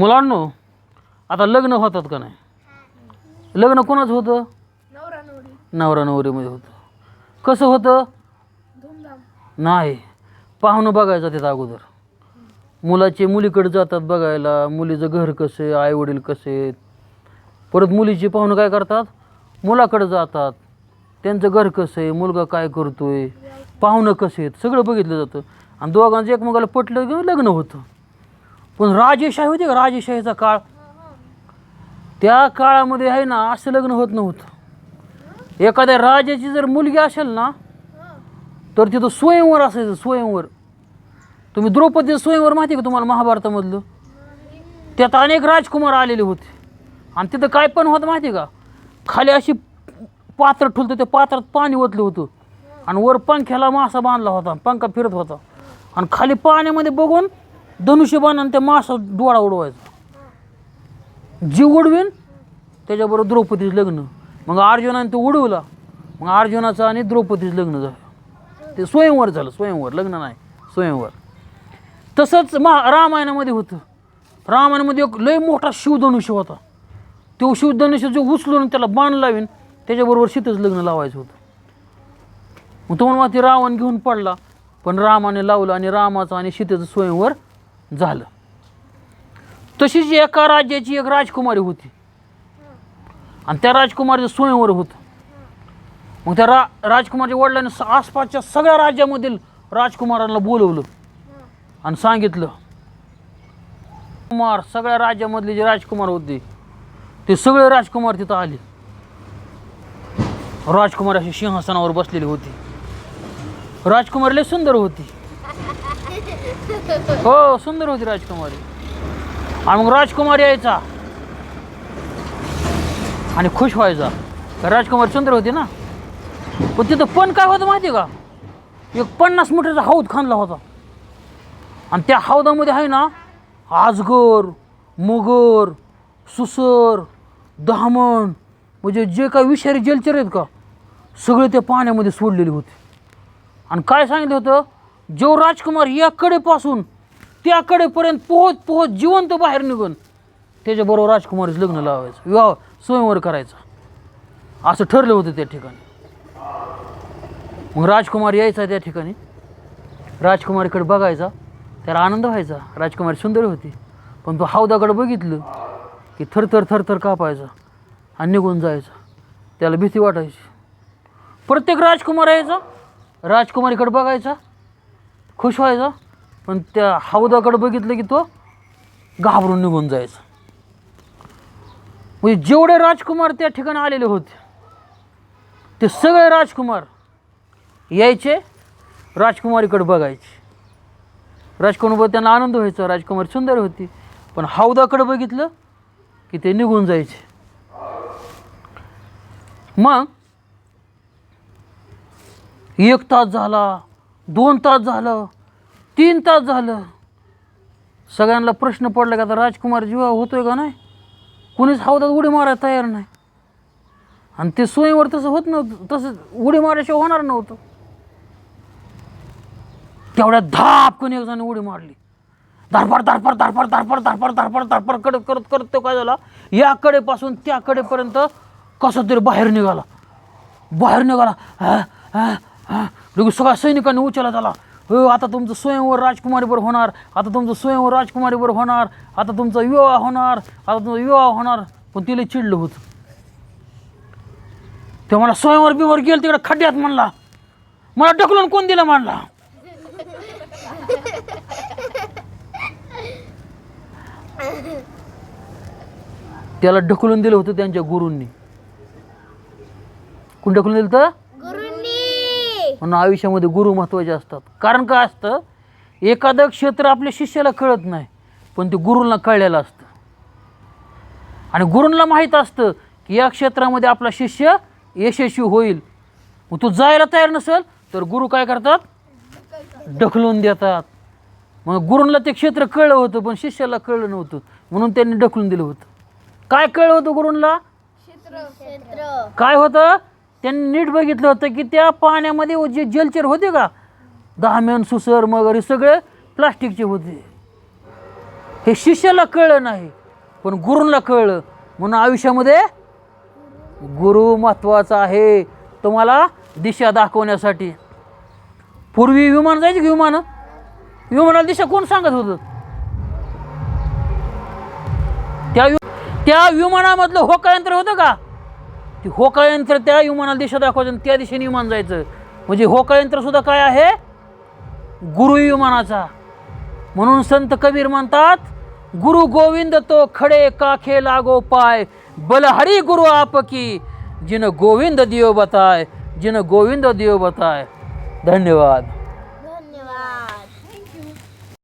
मुलांनो आता लग्न होतात का नाही? लग्न कोणाचं होतं? नवरा नवरीमध्ये होतं. कसं होतं? नाही. पाहुणं बघायचं तिथं अगोदर. मुलाचे मुलीकडे जातात बघायला. मुलीचं घर कसं आहे? आईवडील कसे आहेत? परत मुलीची पाहुणं काय करतात? मुलाकडे जातात. त्यांचं घर कसं आहे? मुलगा काय करतोय? पाहुणं कसे आहेत? सगळं बघितलं जातं. आणि दोघांचं एकमेकाला पटलं की लग्न होतं. पण राजेशाही होती का? राजेशाहीचा काळ. त्या काळामध्ये आहे ना असं लग्न होत नव्हतं. एखाद्या राजाची जर मुलगी असेल ना तर तिथं स्वयंवर असायचं स्वयंवर. तुम्ही द्रौपदी स्वयंवर माहिती आहे का तुम्हाला महाभारतामधलं? त्यात अनेक राजकुमार आलेले होते. आणि तिथं काय पण होतं माहिती आहे का? खाली अशी पात्र ठुलतं त्या पात्रात पाणी ओतलं होतं. आणि वर पंख्याला मासा बांधला होता पंखा फिरत होता. आणि खाली पाण्यामध्ये बघून धनुष्यबाण आणि त्या मासा डोळा उडवायचा. जीव उडवीन त्याच्याबरोबर द्रौपदीचं लग्न. मग अर्जुनाने तो उडवला मग अर्जुनाचं आणि द्रौपदीचं लग्न झालं. ते स्वयंवर झालं स्वयंवर लग्न नाही स्वयंवर. तसंच महा रामायणामध्ये होतं. रामायणामध्ये एक लय मोठा शिवधनुष्य होता. तो शिवधनुष्य जो उचलून त्याला बाण लावीन त्याच्याबरोबर शीतच लग्न लावायचं होतं. मग तुम्हाला माहिती रावण घेऊन पडला पण रामाने लावलं आणि रामाचं आणि सीतेचं स्वयंवर झालं. तशीच एका राज्याची एक राजकुमारी होती. आणि त्या राजकुमारीचं सुनेवर होतं. मग त्या रा राजकुमारच्या वडिलांनी आसपासच्या सगळ्या राज्यामधील राजकुमारांना बोलवलं. आणि सांगितलं कुमार सगळ्या राज्यामधले जे राजकुमार होते ते सगळे राजकुमार तिथं आले. राजकुमार अशी सिंहासनावर बसलेली होती. राजकुमार लय सुंदर होती. हो सुंदर होती राजकुमारी. आणि मग राजकुमार यायचा. आणि खुश व्हायचा. राजकुमार राजकुमारी सुंदर होती ना? पण तिथं पण काय होतं माहिती का? एक पन्नास मीटरचा हौद खांदला होता. आणि त्या हौदामध्ये आहे ना आजगर मगर सुसर दहामण म्हणजे जे काही विषारी जलचर आहेत का सगळे त्या पाण्यामध्ये सोडलेले होते. आणि काय सांगितलं होतं? जो राजकुमार याकडेपासून कडेपासून त्या पोहत पोहोच पोहोच जिवंत बाहेर निघून त्याच्याबरोबर राजकुमारीचं लग्न लावायचं विवाह स्वयंवर करायचा. असं ठरलं होतं त्या ठिकाणी. मग राजकुमार यायचा त्या ठिकाणी. राजकुमारीकडे बघायचा त्याला आनंद व्हायचा. राजकुमारी सुंदर होती. पण तो हौदाकडे बघितलं की थरथर थरथर कापायचा आणि निघून जायचा. त्याला भीती वाटायची. प्रत्येक राजकुमार यायचा राजकुमारीकडे बघायचा खुश व्हायचा. पण त्या हौदाकडे बघितलं की तो घाबरून निघून जायचा. म्हणजे जेवढे राजकुमार त्या ठिकाणी आलेले होते ते सगळे राजकुमार यायचे राजकुमारीकडे बघायचे. राजकुमार त्यांना आनंद व्हायचा राजकुमारी सुंदर होती. पण हौदाकडे बघितलं की ते निघून जायचे. मग एक तास झाला. दोन तास झालं तीन तास झालं. सगळ्यांना प्रश्न पडला की आता राजकुमार जीवा होतोय का नाही? कुणीच हौदात उडी मारायला तयार नाही. आणि ते सोयीवर तसं होत नव्हतं तसं उडी मारल्याशिवाय होणार नव्हतं. तेवढ्या धापकन एक जण उडी मारली. धारपार धारपार धारपार धारपार धारपार धारपार धारपार करत करत करत तो काय झाला? या कडेपासून त्या कडेपर्यंत कसं तरी बाहेर निघाला. बाहेर निघाला. हां लगेच सगळ्या सैनिकांनी उचलला त्याला. हो आता तुमचं स्वयंवर राजकुमारीवर होणार आता तुमचं स्वयंवर राजकुमारीवर होणार आता तुमचा विवाह होणार आता तुमचा विवाह होणार पण तिला चिडलं होतं. ते मला स्वयंवर बिवर गेलं तिकडे खड्ड्यात म्हणला. मला ढकलून कोण दिलं म्हणला? त्याला ढकलून दिलं होतं त्यांच्या गुरूंनी. कोण ढकलून दिलं तर म्हणून आयुष्यामध्ये गुरु महत्त्वाचे असतात. कारण काय असतं? एखादं क्षेत्र आपल्या शिष्याला कळत नाही पण ते गुरूंना कळलेलं असतं. आणि गुरूंना माहीत असतं की या क्षेत्रामध्ये आपला शिष्य यशस्वी होईल. मग तो जायला तयार नसेल तर गुरु काय करतात? ढकलून देतात. मग गुरूंना ते क्षेत्र कळलं होतं पण शिष्याला कळलं नव्हतं. म्हणून त्यांनी ढकलून दिलं होतं. काय कळलं होतं गुरूंना? क्षेत्र. काय होतं? त्यांनी नीट बघितलं होतं की त्या पाण्यामध्ये जे जलचर होते का? दहामेन सुसर वगैरे सगळे प्लास्टिकचे होते. हे शिष्याला कळलं नाही पण गुरूंना कळलं. म्हणून आयुष्यामध्ये गुरु महत्त्वाचा आहे तुम्हाला दिशा दाखवण्यासाठी. पूर्वी विमान जायचे की विमान? विमानाला दिशा कोण सांगत होतं? त्या त्या विमानामधलं होकायंत्र होतं का? की होकायंत्र त्या विमानाला दिशा दाखवायचं त्या दिशेने विमान जायचं. म्हणजे होका सुद्धा काय आहे? गुरु विमानाचा. म्हणून संत कबीर म्हणतात गुरु गोविंद तो खडे काखे लागो पाय बलहरी गुरु आपकी जिन गोविंद दियो बताय जिन गोविंद दियो बताय. धन्यवाद.